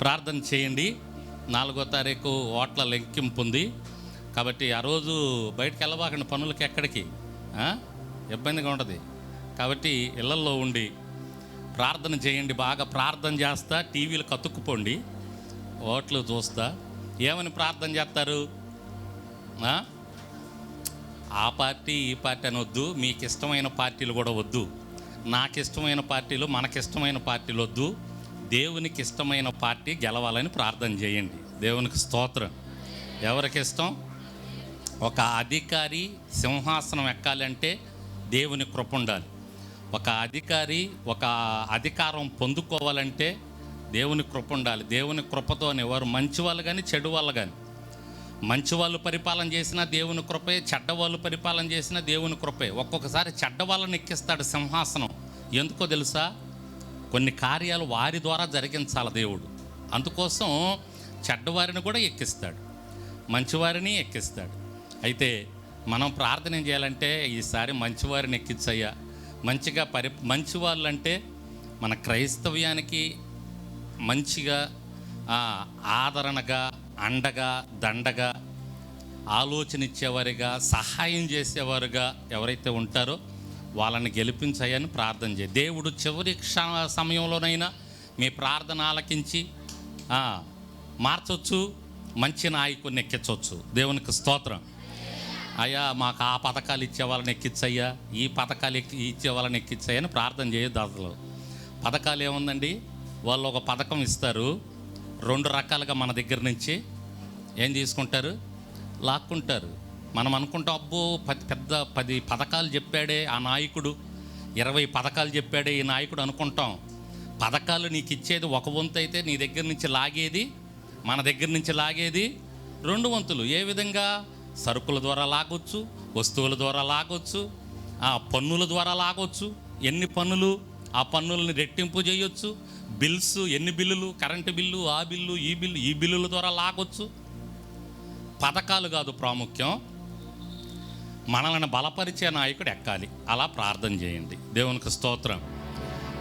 ప్రార్థన చేయండి. నాలుగో తారీఖు ఓట్ల లెక్కింపు ఉంది కాబట్టి ఆ రోజు బయటకు వెళ్ళబాకండి పనులకి ఎక్కడికి ఇబ్బందిగా ఉంటుంది. కాబట్టి ఇళ్ళల్లో ఉండి ప్రార్థన చేయండి. బాగా ప్రార్థన చేస్తా టీవీలు కతుక్కుపోండి ఓట్లు చూస్తా. ఏమని ప్రార్థన చేస్తారు? ఆ? పార్టీ ఈ పార్టీ అని వద్దు మీకు ఇష్టమైన పార్టీలు కూడా వద్దు. నాకు ఇష్టమైన పార్టీలు మనకిష్టమైన పార్టీలు వద్దు. దేవునికి ఇష్టమైన పార్టీ గెలవాలని ప్రార్థన చేయండి. దేవునికి స్తోత్రం. ఎవరికి ఇష్టం ఒక అధికారి సింహాసనం ఎక్కాలంటే దేవుని కృప ఉండాలి. ఒక అధికారి ఒక అధికారం పొందుకోవాలంటే దేవుని కృప ఉండాలి. దేవుని కృపతోనే వారు మంచి వాళ్ళు కానీ చెడు వాళ్ళు కానీ మంచి వాళ్ళు పరిపాలన చేసినా దేవుని కృపే చెడ్డ వాళ్ళు పరిపాలన చేసినా దేవుని కృపే. ఒక్కొక్కసారి చెడ్డ వాళ్ళని ఎక్కిస్తాడు సింహాసనం. ఎందుకో తెలుసా? కొన్ని కార్యాలు వారి ద్వారా జరిగించాలి దేవుడు. అందుకోసం చెడ్డవారిని కూడా ఎక్కిస్తాడు. మంచివారిని ఎక్కిస్తాడు. అయితే మనం ప్రార్థన ఏం చేయాలంటే ఈసారి మంచివారిని ఎక్కించయ్యా. మంచిగా పరి మంచి వాళ్ళు అంటే మన క్రైస్తవ్యానికి మంచిగా ఆదరణగా అండగా దండగా ఆలోచన ఇచ్చేవారిగా సహాయం చేసేవారుగా ఎవరైతే ఉంటారో వాళ్ళని గెలిపించాయని ప్రార్థన చేయి. దేవుడు చివరి క్షణ సమయంలోనైనా మీ ప్రార్థన ఆలకించి మార్చవచ్చు మార్చొచ్చు మంచి నాయకుడిని ఎక్కించవచ్చు దేవునికి స్తోత్రం. అయ్యా మాకు ఆ పథకాలు ఇచ్చే వాళ్ళని ఎక్కించయ్యా ఈ పథకాలు ఎక్కి ఇచ్చే వాళ్ళని ఎక్కించయ్యని ప్రార్థన చేయొద్దు అసలు పథకాలు ఏముందండి? వాళ్ళు ఒక పథకం ఇస్తారు. రెండు రకాలుగా మన దగ్గర నుంచి ఏం తీసుకుంటారు? లాక్కుంటారు. మనం అనుకుంటాం అబ్బో పది పెద్ద పది పథకాలు చెప్పాడే ఆ నాయకుడు ఇరవై పథకాలు చెప్పాడే ఈ నాయకుడు అనుకుంటాం. పథకాలు నీకు ఇచ్చేది ఒక వంతు అయితే నీ దగ్గర నుంచి లాగేది మన దగ్గర నుంచి లాగేది రెండు వంతులు. ఏ విధంగా? సరుకుల ద్వారా లాగొచ్చు వస్తువుల ద్వారా లాగొచ్చు ఆ పన్నుల ద్వారా లాగొచ్చు. ఎన్ని పన్నులు? ఆ పన్నుల్ని రెట్టింపు చేయొచ్చు. బిల్స్ ఎన్ని బిల్లులు? కరెంటు బిల్లు ఆ బిల్లు ఈ బిల్లు ఈ బిల్లుల ద్వారా లాగొచ్చు. పథకాలు కాదు ప్రాముఖ్యం. మనల్ని బలపరిచే నాయకుడు ఎక్కాలి. అలా ప్రార్థన చేయండి. దేవునికి స్తోత్రం.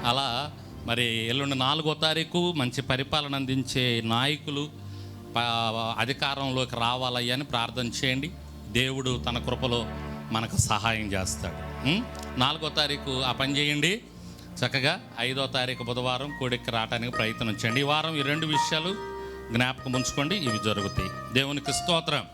అలా మరి ఎల్లుండి నాలుగో తారీఖు మంచి పరిపాలన అందించే నాయకులు అధికారంలోకి రావాలయ్యని ప్రార్థన చేయండి. దేవుడు తన కృపలో మనకు సహాయం చేస్తాడు. నాలుగో తారీఖు ఆ పని చేయండి. చక్కగా ఐదో తారీఖు బుధవారం కోడికి రావడానికి ప్రయత్నం చేయండి. ఈ వారం ఈ రెండు విషయాలు జ్ఞాపకం ఉంచుకోండి. ఇవి జరుగుతాయి. దేవునికి స్తోత్రం.